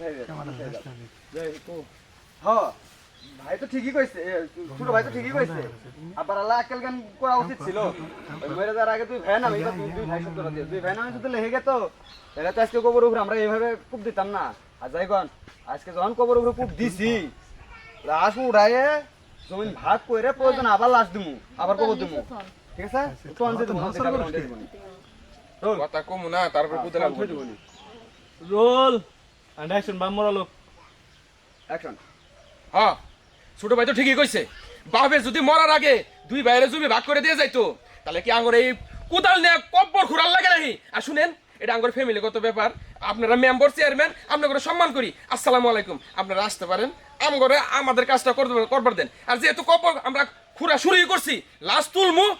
ভাই যাও হ্যাঁ ভাই। তো ঠিকই কইছে। ছোট ভাই তো ঠিকই কইছে। আবার আল্লাহ করা উচিত ছিল। মরে যাওয়ার আগে তুই ভাই না তুই দুই ভাই সত্তর দিয়ে দুই ভাই না যদি লেগে গেত তাহলে তো আজকে কবর উপরে আমরা এইভাবে কূপ দিতাম না। আর যাই আজকে যখন কবর উপরে কূপ দিছি লাশ উড়াইয়ে জমিন ভাগ করে প্রয়োজন আবার লাশ দিমু আবার কবর দিমু। ঠিক আছে? তো আনতে আনতে দিমু রোল কথা কমু না তারপর লাগবো থই রোল। অ্যান্ড অ্যাকশন বাম মরালো অ্যাকশন হ্যাঁ ছোট ভাই তো ঠিকই কইছে। বাপের যদি মরার আগে দুই ভাইয়ের জমি ভাগ করে দিয়ে যাইতো তাহলে কি আঙ্গর এই কোদাল নিয়ে কব্বর খুঁড়াল লাগে নাকি আর শুনেন এটা আমার ফ্যামিলিগত ব্যাপার। আপনারা মেম্বার, চেয়ারম্যান আপনাকে সম্মান করি। আসসালামু আলাইকুম। আপনারা আসতে পারেন। আমগরে আমাদের কাজটা করবার দেন। আর যেহেতু কব্বর আমরা খুঁড়া শুরুই করছি লাস্ট তুলমু